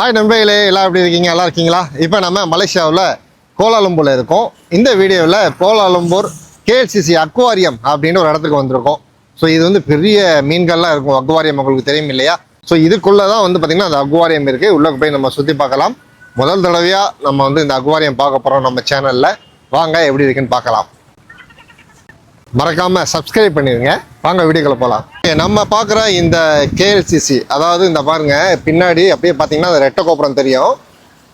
Hi நம்பையிலே எல்லாம் எப்படி இருக்கீங்க? நல்லா இருக்கீங்களா? இப்போ நம்ம மலேசியாவில் கோலாலம்பூரில் இருக்கோம். இந்த வீடியோவில் கோலாலம்பூர் கேஎல்சிசி அக்வாரியம் அப்படின்னு ஒரு இடத்துக்கு வந்திருக்கோம். ஸோ இது வந்து பெரிய மீன்கள்லாம் இருக்கும். அக்வாரியம் உங்களுக்கு தெரியும் இல்லையா? ஸோ இதுக்குள்ளே தான் வந்து பார்த்திங்கன்னா அந்த அக்வாரியம் இருக்குது உள்ளே போய் நம்ம சுற்றி பார்க்கலாம். முதல் தடவையாக நம்ம வந்து இந்த அக்வாரியம் பார்க்க போகிறோம் நம்ம சேனலில் வாங்க எப்படி இருக்குன்னு பார்க்கலாம். மறக்காம சப்ஸ்கிரைப் பண்ணிடுங்க. வாங்க வீடியோக்குள்ள போகலாம் நம்ம பார்க்குற இந்த கேஎல்சிசி அதாவது இந்த பாருங்க பின்னாடி அப்படியே பார்த்தீங்கன்னா அந்த ரெட்டை கோபுரம் தெரியும்.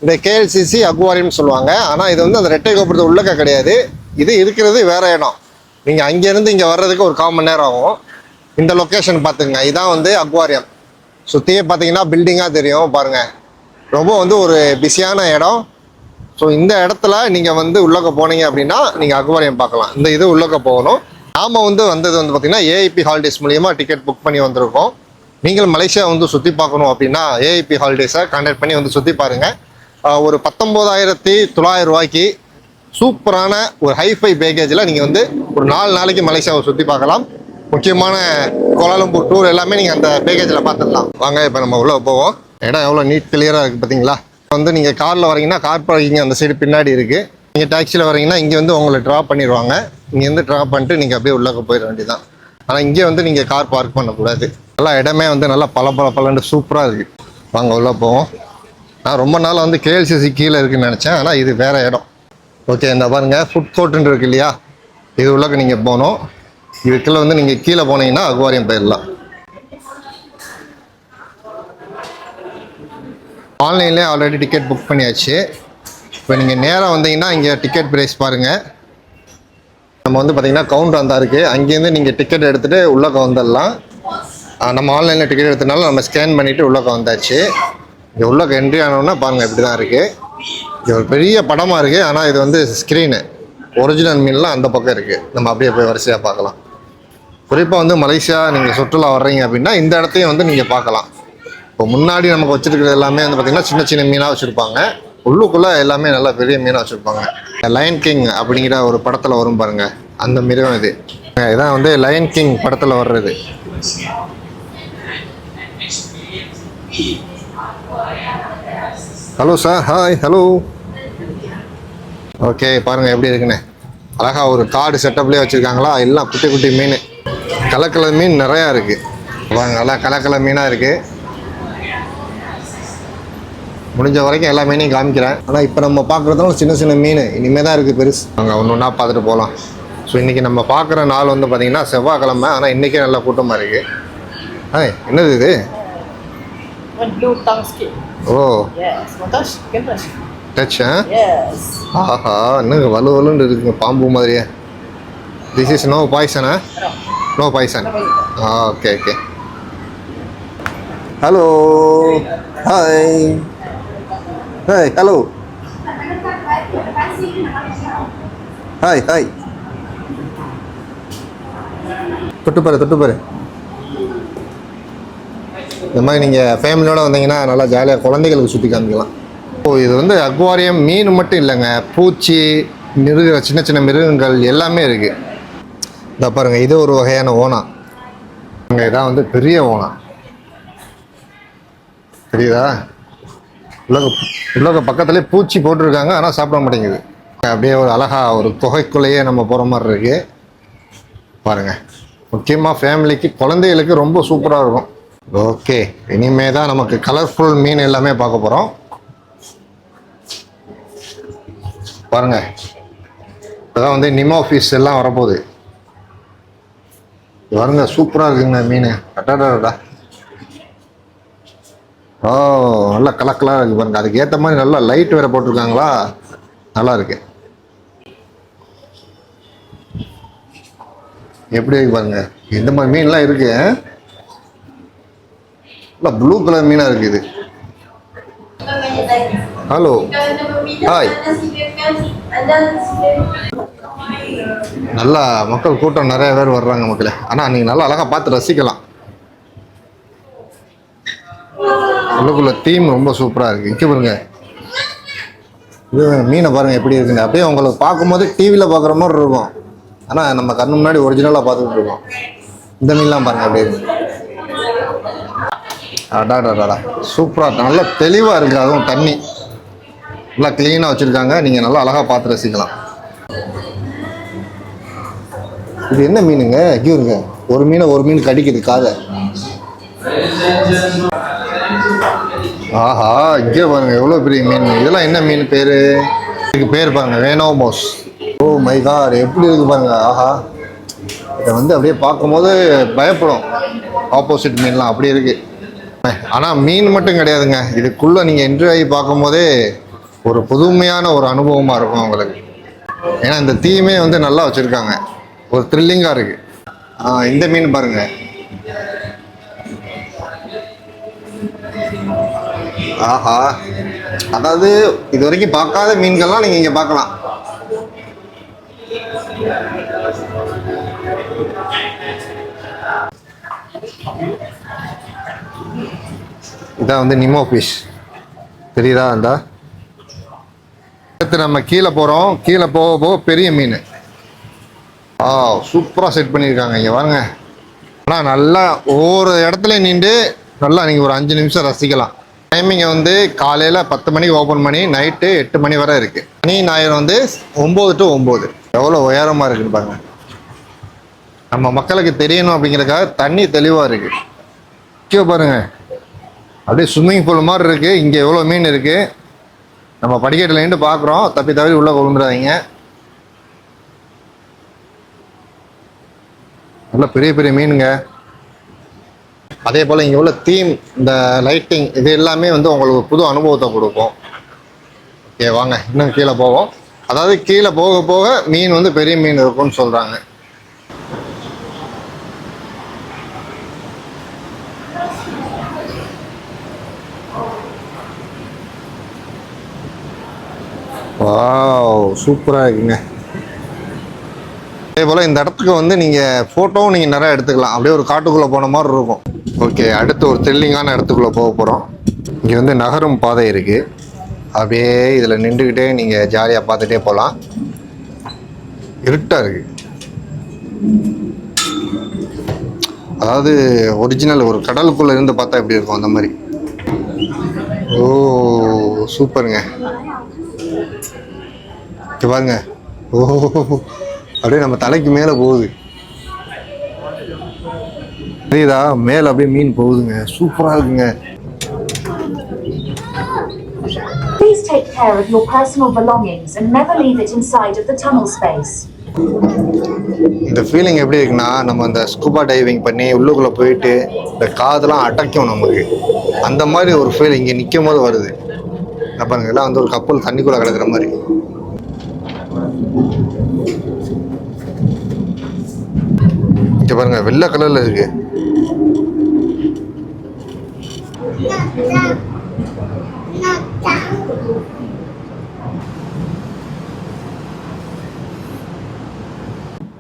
இந்த கேஎல்சிசி அக்வாரியம்னு சொல்லுவாங்க. ஆனால் இது வந்து அந்த ரெட்டை கோபுரத்து உள்ளக்க கிடையாது. இது இருக்கிறது வேற இடம். நீங்கள் அங்கேருந்து இங்கே வர்றதுக்கு ஒரு கால் மணி நேரம் ஆகும். இந்த லொக்கேஷன் பார்த்துங்க இதான் வந்து அக்வாரியம். சுற்றியே பார்த்தீங்கன்னா பில்டிங்காக தெரியும் பாருங்கள் ரொம்ப வந்து ஒரு பிஸியான இடம். ஸோ இந்த இடத்துல நீங்கள் வந்து உள்ளக்க போனீங்க அப்படின்னா நீங்கள் அக்வாரியம் பார்க்கலாம். இந்த இது உள்ளக்க போகணும். நாம் வந்து வந்தது வந்து பார்த்தீங்கன்னா ஏஐபி ஹாலிடேஸ் மூலியமாக டிக்கெட் புக் பண்ணி வந்திருக்கோம். நீங்கள் மலேசியா வந்து சுற்றி பார்க்கணும் அப்படின்னா ஏஐபி ஹாலிடேஸை கான்டாக்ட் பண்ணி வந்து சுற்றி பாருங்கள் ஒரு பத்தொம்போதாயிரத்தி தொள்ளாயிரம் ரூபாய்க்கு சூப்பரான ஒரு ஹைஃபை பேக்கேஜில் நீங்கள் வந்து ஒரு நாலு நாளைக்கு மலேசியாவை சுற்றி பார்க்கலாம். முக்கியமான கோலாலம்பூர் டூர் எல்லாமே நீங்கள் அந்த பேக்கேஜில் பார்த்துடலாம். வாங்க இப்போ நம்ம உள்ளே போவோம். இடம் எவ்வளோ நீட் கிளியராக இருக்குது பார்த்தீங்களா வந்து நீங்கள் காரில் வரீங்கன்னா கார் பார்க்கிங் அந்த சைடு பின்னாடி இருக்குது நீங்கள் டாக்ஸியில் வரீங்கன்னா இங்கே வந்து உங்களை ட்ராப் பண்ணிடுவாங்க இங்கேருந்து ட்ராப் பண்ணிட்டு நீங்கள் அப்படியே உள்ளே போயிட வேண்டியதான் ஆனால் இங்கே வந்து நீங்கள் கார் பார்க் பண்ணக்கூடாது. நல்லா இடமே வந்து நல்லா பல பல பலன்னு சூப்பராக இருக்குது வாங்க உள்ளே போவோம். நான் ரொம்ப நாள் வந்து கேஎல்சிசி கீழே இருக்குன்னு நினச்சேன். ஆனால் இது வேறு இடம். ஓகே இந்த பாருங்க ஃபுட் கோர்ட்டுன்னு இருக்கு இல்லையா? இது உள்ளக்க நீங்கள் போகணும். இதுக்குள்ள வந்து நீங்கள் கீழே போனீங்கன்னா அக்வாரியம் போயிடலாம். ஆன்லைன்லேயே ஆல்ரெடி டிக்கெட் புக் பண்ணியாச்சு. இப்போ நீங்கள் நேராக வந்தீங்கன்னா இங்கே டிக்கெட் ப்ரைஸ் பாருங்கள் நம்ம வந்து பார்த்தீங்கன்னா கவுண்டர் அந்த இருக்குது அங்கேருந்து நீங்கள் டிக்கெட் எடுத்துகிட்டு உள்ளக்க வந்துடலாம். நம்ம ஆன்லைனில் டிக்கெட் எடுத்தனால நம்ம ஸ்கேன் பண்ணிவிட்டு உள்ளக்க வந்தாச்சு. இங்கே உள்ளக்க என்ட்ரி ஆனோன்னா பாருங்கள் இப்படி தான் இருக்குது இது ஒரு பெரிய படமாக இருக்குது ஆனால் இது வந்து ஸ்க்ரீனு ஒரிஜினல் மீன்லாம் அந்த பக்கம் இருக்குது நம்ம அப்படியே போய் வரிசையாக பார்க்கலாம். குறிப்பாக வந்து மலேசியா நீங்கள் சுற்றுலா வர்றீங்க அப்படின்னா இந்த இடத்தையும் வந்து நீங்கள் பார்க்கலாம். இப்போ முன்னாடி நமக்கு வச்சிருக்கிறது எல்லாமே வந்து பார்த்திங்கன்னா சின்ன சின்ன மீனாக வச்சுருப்பாங்க. உள்ளுக்குள்ளே எல்லாமே நல்லா பெரிய மீனாக வச்சுருப்பாங்க. லயன் கிங் அப்படிங்கிற ஒரு படத்தில் வரும் பாருங்க. அந்த மிருகம் இது. இதான் வந்து லயன் கிங் படத்தில் வர்றது. Hello sir hi hello okay பாருங்கள் எப்படி இருக்குன்னு. அழகாக ஒரு காடு செட்டப்லேயே வச்சுருக்காங்களா? எல்லாம் குட்டி குட்டி மீன். கலர் மீன் நிறையா இருக்குது பாருங்க நல்லா கலர் மீனாக இருக்குது முடிஞ்ச வரைக்கும் எல்லா மீனையும் காமிக்கிறேன். ஆனால் இப்போ நம்ம பார்க்குறதும் சின்ன சின்ன மீன். இனிமேல் தான் இருக்குது பெருசு. அங்கே ஒன்று ஒன்றா பார்த்துட்டு போகலாம் ஸோ இன்றைக்கி நம்ம பார்க்குற நாள் வந்து பார்த்திங்கன்னா செவ்வாய்க்கிழமை. ஆனால் இன்றைக்கே நல்லா கூட்டமாக இருக்குது ஆ என்னது இது. ஓ. டச். ஆஹா இன்னும் வலு வலுன்னு இருக்குங்க பாம்பு மாதிரியே. This is no பாய்சனா. No poison. Ah okay okay hello hi hi hello hi hi தொட்டு பாரு தொட்டு பாரு. இந்த மாதிரி நீங்கள் ஃபேமிலியோடு வந்தீங்கன்னா நல்லா ஜாலியாக குழந்தைகளுக்கு சுற்றி காமிக்கலாம். ஓ இது வந்து அக்வாரியம் மீன் மட்டும் இல்லைங்க. பூச்சி மிருக சின்ன சின்ன மிருகங்கள் எல்லாமே இருக்குது இந்த பாருங்கள் இது ஒரு வகையான ஓனா. அங்கே இதான் வந்து பெரிய ஓனா. தெரியுதா? உலக உலக பக்கத்துலேயே பூச்சி போட்டிருக்காங்க ஆனால் சாப்பிட மாட்டேங்குது. அப்படியே ஒரு அழகா ஒரு தொகைக்குள்ளேயே நம்ம போகிற மாதிரி இருக்கு. பாருங்க. முக்கியமாக ஃபேமிலிக்கு குழந்தைகளுக்கு ரொம்ப சூப்பராக இருக்கும். ஓகே இனிமே தான் நமக்கு கலர்ஃபுல் மீன் எல்லாமே பார்க்க போகிறோம் பாருங்க. இப்போதான் வந்து நிமோ ஃபிஷ் எல்லாம் வரப்போகுது. பாருங்க சூப்பராக இருக்குங்க மீன். அடாடாடா ஓ நல்லா கலக்கலாக இருக்குது இருக்கு பாருங்க. அதுக்கு ஏற்ற மாதிரி நல்லா லைட் வேற போட்டிருக்காங்களா? நல்லா இருக்கு. எப்படி இருக்கு பாருங்க. இந்த மாதிரி மீன்லாம் இருக்கு நல்லா ப்ளூ கலர் மீனாக இருக்கு இது. ஹலோ ஹாய் நல்லா மக்கள் கூட்டம் நிறைய பேர் வர்றாங்க மக்களே. ஆனால் நீங்கள் நல்லா அழகாக பார்த்து ரசிக்கலாம். உள்ளுக்குள்ள தீம் ரொம்ப சூப்பராக இருக்குது இங்கே பாருங்க. இது மீனை பாருங்க எப்படி இருக்குங்க அப்படியே உங்களுக்கு பார்க்கும்போது டிவியில் பார்க்குற மாதிரி இருக்கும். ஆனால் நம்ம கண்ணு முன்னாடி ஒரிஜினலாக பார்த்துக்கிட்டு இருக்கோம். இந்த மீன்லாம் பாருங்க அப்படியே இருக்கு. அடாடாடா சூப்பராக நல்ல தெளிவாக இருக்குது அதுவும் தண்ணி. நல்லா க்ளீனாக வச்சுருக்காங்க. நீங்கள் நல்லா அழகாக பார்த்து ரசிக்கலாம். இது என்ன மீனுங்க? ஐயோங்க ஒரு மீனை ஒரு மீன் கடிக்குது காதை. ஆஹா இங்கே பாருங்க எவ்வளோ பெரிய மீன்? இதெல்லாம் என்ன மீன் பேர்? இதுக்கு பேர் பாருங்க வேனோமோஸ் ஓ மை காட் எப்படி இருக்கு பாருங்க ஆஹா. இதை வந்து அப்படியே பார்க்கும்போது பயப்படும். ஆப்போசிட் மீன்லாம் அப்படி இருக்கு. ஆனால் மீன் மட்டும் கிடையாதுங்க. இதுக்குள்ளே நீங்கள் என்ட்ரி ஆகி பார்க்கும்போதே ஒரு புதுமையான ஒரு அனுபவமாக இருக்கும் உங்களுக்கு. ஏன்னா இந்த தீமே வந்து நல்லா வச்சுருக்காங்க. ஒரு த்ரில்லிங்காக இருக்குது இந்த மீன் பாருங்க. ஆஹா. அதாவது இது வரைக்கும் பார்க்காத மீன்கள்லாம் நீங்கள் இங்கே பார்க்கலாம். இதான் வந்து நிமோ ஃபிஷ் தெரியுதா அந்த அடுத்து நம்ம கீழே போகிறோம் கீழே போக போக பெரிய மீன். ஆ சூப்பராக செட் பண்ணியிருக்காங்க இங்கே வாங்க ஆனால் நல்லா ஒவ்வொரு இடத்துல நின்று நல்லா நீங்கள் ஒரு அஞ்சு நிமிஷம் ரசிக்கலாம். டைமிங்கை வந்து காலையில் பத்து மணிக்கு ஓப்பன் பண்ணி நைட்டு எட்டு மணி வரை இருக்குது சனி ஞாயிறு வந்து ஒம்பது டு ஒம்பது எவ்வளோ உயரமாக இருக்குன்னு பாருங்க. நம்ம மக்களுக்கு தெரியணும் அப்படிங்கிறதுக்காக தண்ணி தெளிவாக இருக்குது கீழே பாருங்க. அப்படியே ஸ்விம்மிங் பூல் மாதிரி இருக்குது இங்கே எவ்வளோ மீன் இருக்குது நம்ம படிக்கட்டில் பார்க்குறோம் தப்பி தவறி உள்ளே கொண்டுறாதீங்க நல்லா பெரிய பெரிய மீனுங்க. அதே போல் இங்கே உள்ள தீம் இந்த லைட்டிங் இது எல்லாமே வந்து உங்களுக்கு புது அனுபவத்தை கொடுக்கும். ஓகே வாங்க இன்னும் கீழே போவோம். அதாவது கீழே போக போக மீன் வந்து பெரிய மீன் இருக்கும்னு சொல்கிறாங்க வாவ் சூப்பராக இருக்குங்க. அதே போல் இந்த இடத்துக்கு வந்து நீங்கள் ஃபோட்டோவும் நீங்கள் நிறையா எடுத்துக்கலாம். அப்படியே ஒரு காட்டுக்குள்ளே போன மாதிரி இருக்கும். ஓகே அடுத்து ஒரு த்ரில்லிங்கான இடத்துக்குள்ளே போக போகிறோம் இங்கே வந்து நகரும் பாதை இருக்குது அப்படியே இதில் நின்றுக்கிட்டே நீங்கள் ஜாலியாக பார்த்துட்டே போகலாம் இருட்டாக இருக்குது அதாவது ஒரிஜினல் ஒரு கடலுக்குள்ளே இருந்து பார்த்தா எப்படி இருக்கும் அந்த மாதிரி? ஓ சூப்பருங்க. இங்க பாருங்க. ஓ அப்படியே நம்ம தலைக்கு மேலே போகுது. தெரியுதா? மேலே அப்படியே மீன் போகுதுங்க. சூப்பராக இருக்குங்க. Please take care of your personal belongings and never leave it inside of the tunnel space. இந்த ஃபீலிங் எப்படி இருக்குன்னா நம்ம அந்த ஸ்கூபா டைவிங் பண்ணி உள்ளுக்குள்ளே போயிட்டு இந்த காதெல்லாம் அடைக்கும் நமக்கு. அந்த மாதிரி ஒரு ஃபீல் இங்கே நிற்கும் போது வருது பாருங்க எல்லாம் வந்து ஒரு கப்பல் தண்ணிக்குள்ளே கிடக்குற மாதிரி. இங்க பாருங்க வெள்ளை கலர்ல இருக்கு.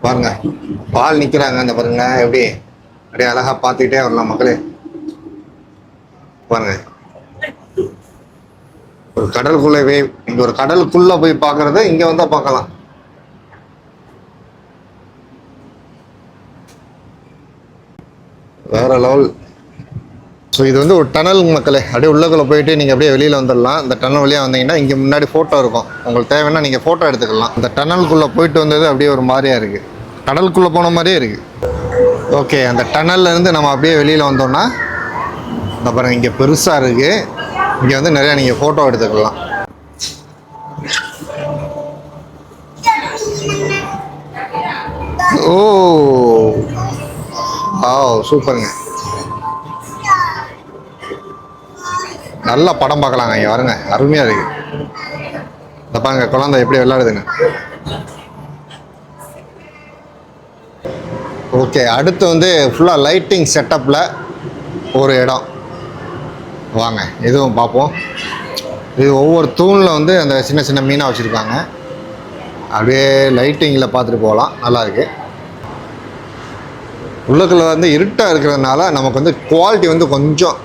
பாருங்க பால் நிக்கிறாங்க அந்த பாருங்க எப்படி? அப்படியே அழகா பார்த்துக்கிட்டே வரலாம் மக்களே. பாருங்க. ஒரு கடலுக்குள்ளவே இங்க ஒரு கடலுக்குள்ள போய் பார்க்கறத இங்க வந்தா பார்க்கலாம். வேற லெவல் ஸோ இது வந்து ஒரு டனல் மக்களே. அப்படியே உள்ளக்குள்ளே போயிட்டு நீங்கள் அப்படியே வெளியில் வந்துடலாம் இந்த டனல் வழியாக வந்தீங்கன்னா இங்கே முன்னாடி ஃபோட்டோ இருக்கும். உங்களுக்கு தேவைன்னா நீங்கள் ஃபோட்டோ எடுத்துக்கலாம். இந்த டனலுக்குள்ளே போயிட்டு வந்தது அப்படியே ஒரு மாதிரியாக இருக்குது கடலுக்குள்ளே போன மாதிரியே இருக்குது ஓகே அந்த டனல்லேருந்து நம்ம அப்படியே வெளியில் வந்தோம்னா இந்த பாருங்க இங்கே பெருசாக இருக்குது இங்கே வந்து நிறையா நீங்கள் ஃபோட்டோ எடுத்துக்கலாம். ஓ ஆ சூப்பருங்க நல்ல படம் பார்க்கலாங்க இங்கே வருங்க. அருமையாக இருக்கு. இந்த பாருங்க குழந்தை எப்படி விளையாடுதுங்க. ஓகே அடுத்து வந்து ஃபுல்லாக லைட்டிங் செட்டப்பில் ஒரு இடம். வாங்க இதுவும் பார்ப்போம். இது ஒவ்வொரு தூணில் வந்து அந்த சின்ன சின்ன மீனாக வச்சுருக்காங்க. அப்படியே லைட்டிங்கில் பார்த்துட்டு போகலாம். நல்லா இருக்கு. உள்ளுக்குள்ள வந்து இருட்டாக இருக்கிறதுனால நமக்கு வந்து குவாலிட்டி வந்து கொஞ்சம்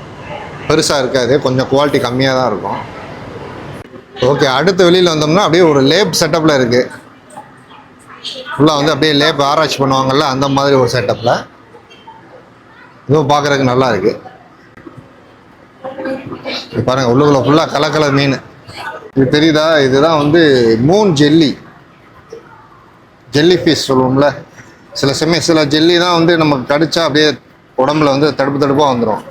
பெருசாக இருக்காது. கொஞ்சம் குவாலிட்டி கம்மியாக தான் இருக்கும். ஓகே அடுத்து வெளியில் வந்தோம்னா அப்படியே ஒரு லேப் செட்டப்பில் இருக்குது ஃபுல்லாக வந்து அப்படியே லேப் ஆராய்ச்சி பண்ணுவாங்கள்ல அந்த மாதிரி ஒரு செட்டப்பில் இதுவும் பார்க்குறதுக்கு நல்லா இருக்குது இது பாருங்க உள்ளுக்குள்ள ஃபுல்லாக கலர் கலர் மீன். இது தெரியுதா? இதுதான் வந்து மூன் ஜெல்லி ஜெல்லி ஃபிஷ் சொல்லுவோம்ல. சில சமயம் சில ஜெல்லி தான் வந்து நமக்கு கடிச்சா அப்படியே உடம்புல வந்து தடுப்பு தடுப்பாக வந்துடும்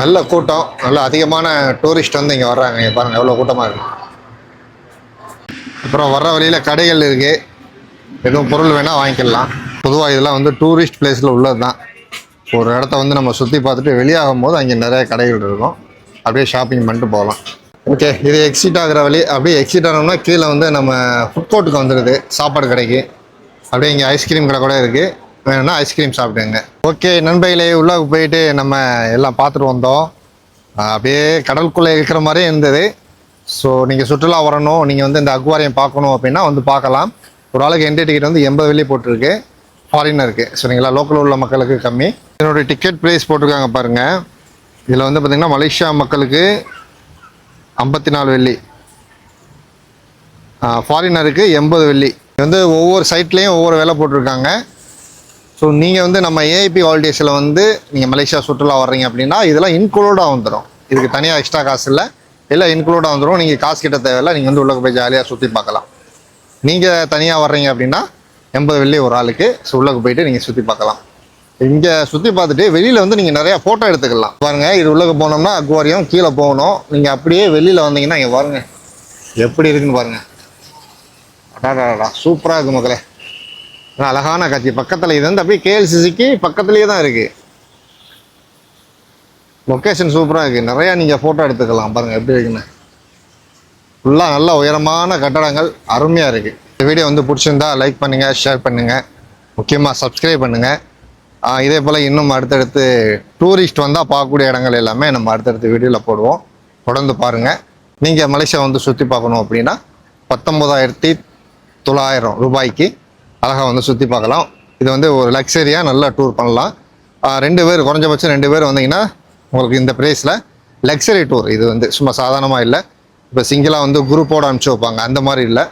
நல்ல கூட்டம் நல்ல அதிகமான டூரிஸ்ட் வந்து இங்கே வர்றாங்க. இங்கே பாருங்கள் எவ்வளோ கூட்டமாக இருக்குது அப்புறம் வர்ற வழியில் கடைகள் இருக்குது எதுவும் பொருள் வேணால் வாங்கிக்கலாம். பொதுவாக இதெல்லாம் வந்து டூரிஸ்ட் பிளேஸில் உள்ளது தான் ஒரு இடத்த வந்து நம்ம சுற்றி பார்த்துட்டு வெளியாகும் போது அங்கே நிறைய கடைகள் இருக்கும். அப்படியே ஷாப்பிங் பண்ணிட்டு போகலாம். ஓகே இது எக்ஸிட் ஆகிற வழி. அப்படியே எக்ஸிட் ஆனோம்னா கீழே வந்து நம்ம ஃபுட் கோர்ட்டுக்கு வந்துடுது சாப்பாடு கடைக்கு. அப்படியே இங்கே ஐஸ்கிரீம் கடை கூட இருக்குது வேணும்னா ஐஸ்கிரீம் சாப்பிடுங்க. ஓகே நண்பர்களே உள்ளே போயிட்டு நம்ம எல்லாம் பார்த்துட்டு வந்தோம். அப்படியே கடலுக்குள்ளே இருக்கிற மாதிரியே இருந்தது. ஸோ நீங்கள் சுற்றுலா வரணும். நீங்கள் வந்து இந்த அக்வாரியம் பார்க்கணும் அப்படின்னா வந்து பார்க்கலாம். ஒரு ஆளுக்கு என்ட்ரி டிக்கெட் வந்து எண்பது வெள்ளி போட்டிருக்கு. ஃபாரினருக்கு சரிங்களா லோக்கல் உள்ள மக்களுக்கு கம்மி. இதனுடைய டிக்கெட் ப்ரைஸ் போட்டிருக்காங்க பாருங்கள் இதில் வந்து பார்த்திங்கன்னா மலேசியா மக்களுக்கு ஐம்பத்தி நாலு வெள்ளி ஃபாரினருக்கு எண்பது வெள்ளி. வந்து ஒவ்வொரு சைட்லேயும் ஒவ்வொரு வேலை போட்டிருக்காங்க. ஸோ நீங்கள் வந்து நம்ம ஏஐபி ஹாலிடேஸில் வந்து நீங்கள் மலேசியா சுற்றுலா வர்றீங்க அப்படின்னா இதெல்லாம் இன்க்ளூடாக வந்துடும் இதுக்கு தனியாக எக்ஸ்ட்ரா காசு இல்லை. எல்லாம் இன்க்ளூடாக வந்துடும் நீங்கள் காசு கிட்ட தேவையில்லை. நீங்கள் வந்து உள்ளே போய் ஜாலியாக சுற்றி பார்க்கலாம். நீங்கள் தனியாக வர்றீங்க அப்படின்னா எண்பது வெள்ளி ஒரு ஆளுக்கு ஸோ உள்ளே போயிட்டு நீங்கள் சுற்றி பார்க்கலாம். இங்கே சுற்றி பார்த்துட்டு வெளியில் வந்து நீங்கள் நிறையா ஃபோட்டோ எடுத்துக்கலாம். பாருங்கள் இது உள்ளே போனோம்னா அக்வாரியம் கீழே போகணும். நீங்கள் அப்படியே வெளியில் வந்தீங்கன்னா இங்கே பாருங்கள் எப்படி இருக்குன்னு பாருங்கள் அடாடாடா சூப்பராக இருக்குது மக்களே. அழகான காட்சி. பக்கத்தில் இது வந்து அப்படியே கேஎல்சிசிக்கு பக்கத்துலேயே தான் இருக்குது லொக்கேஷன் சூப்பராக இருக்குது நிறையா நீங்கள் ஃபோட்டோ எடுத்துக்கலாம். பாருங்கள் எப்படி இருக்குன்னு. ஃபுல்லாக நல்ல உயரமான கட்டடங்கள் அருமையாக இருக்குது இந்த வீடியோ வந்து பிடிச்சிருந்தா லைக் பண்ணுங்கள் ஷேர் பண்ணுங்கள் முக்கியமாக சப்ஸ்கிரைப் பண்ணுங்கள் இதே போல் இன்னும் அடுத்தடுத்து டூரிஸ்ட் வந்தால் பார்க்கக்கூடிய இடங்கள் எல்லாமே நம்ம அடுத்தடுத்து வீடியோவில் போடுவோம். தொடர்ந்து பாருங்கள் நீங்கள் மலேசியா வந்து சுற்றி பார்க்கணும் அப்படின்னா பத்தொம்போதாயிரத்தி தொள்ளாயிரம் ரூபாய்க்கு அழகாக வந்து சுற்றி பார்க்கலாம். இது வந்து ஒரு லக்ஸரியாக நல்லா டூர் பண்ணலாம். ரெண்டு பேர் குறைஞ்சபட்சம் ரெண்டு பேர் வந்தீங்கன்னா உங்களுக்கு இந்த ப்ரைஸில் லக்ஸரி டூர் இது வந்து சும்மா சாதாரணமாக இல்லை. இப்போ சிங்கிளாக வந்து குரூப்போடு அனுப்பிச்சி வைப்பாங்க. அந்த மாதிரி இல்லை.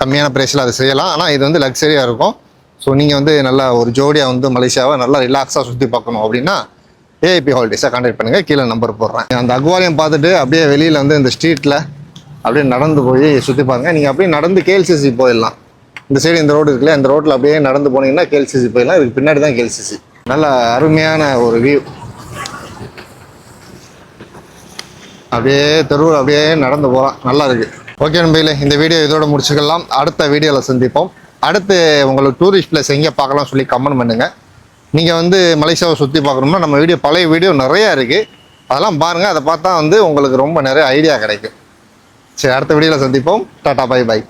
கம்மியான ப்ரைஸில் அதை செய்யலாம். ஆனால் இது வந்து லக்ஸரியாக இருக்கும். ஸோ நீங்கள் வந்து நல்லா ஒரு ஜோடியாக வந்து மலேசியாவை நல்லா ரிலாக்ஸாக சுற்றி பார்க்கணும் அப்படின்னா ஏஐபி ஹாலிடேஸாக கான்டாக்ட் பண்ணுங்கள் கீழே நம்பர் போடுறேன். அந்த அக்வாரியம் பார்த்துட்டு அப்படியே வெளியில் வந்து இந்த ஸ்ட்ரீட்டில் அப்படியே நடந்து போய் சுற்றி பாருங்கள் நீங்கள் அப்படியே நடந்து கேஎல்சிசி போயிடலாம். இந்த சைடு இந்த ரோடு இருக்குல்ல இந்த ரோட்டில் அப்படியே நடந்து போனீங்கன்னா கேல்சிசி போயிடலாம். இதுக்கு பின்னாடி தான் கேல்சிசி நல்ல அருமையான ஒரு வியூ அப்படியே தெருவில் அப்படியே நடந்து போகலாம் நல்லா இருக்கு. ஓகே நம்பிகளே இந்த வீடியோ இதோட முடிச்சுக்கலாம். அடுத்த வீடியோவில் சந்திப்போம். அடுத்து உங்களுக்கு டூரிஸ்ட் பிளேஸ் எங்கே பார்க்கலாம் சொல்லி கமெண்ட் பண்ணுங்கள் நீங்கள் வந்து மலேசியாவை சுற்றி பார்க்கணும்னா நம்ம வீடியோ பழைய வீடியோ நிறையா இருக்குது அதெல்லாம் பாருங்கள் அதை பார்த்தா வந்து உங்களுக்கு ரொம்ப நிறைய ஐடியா கிடைக்கும். சரி அடுத்த வீடியோவில் சந்திப்போம். Tata bye by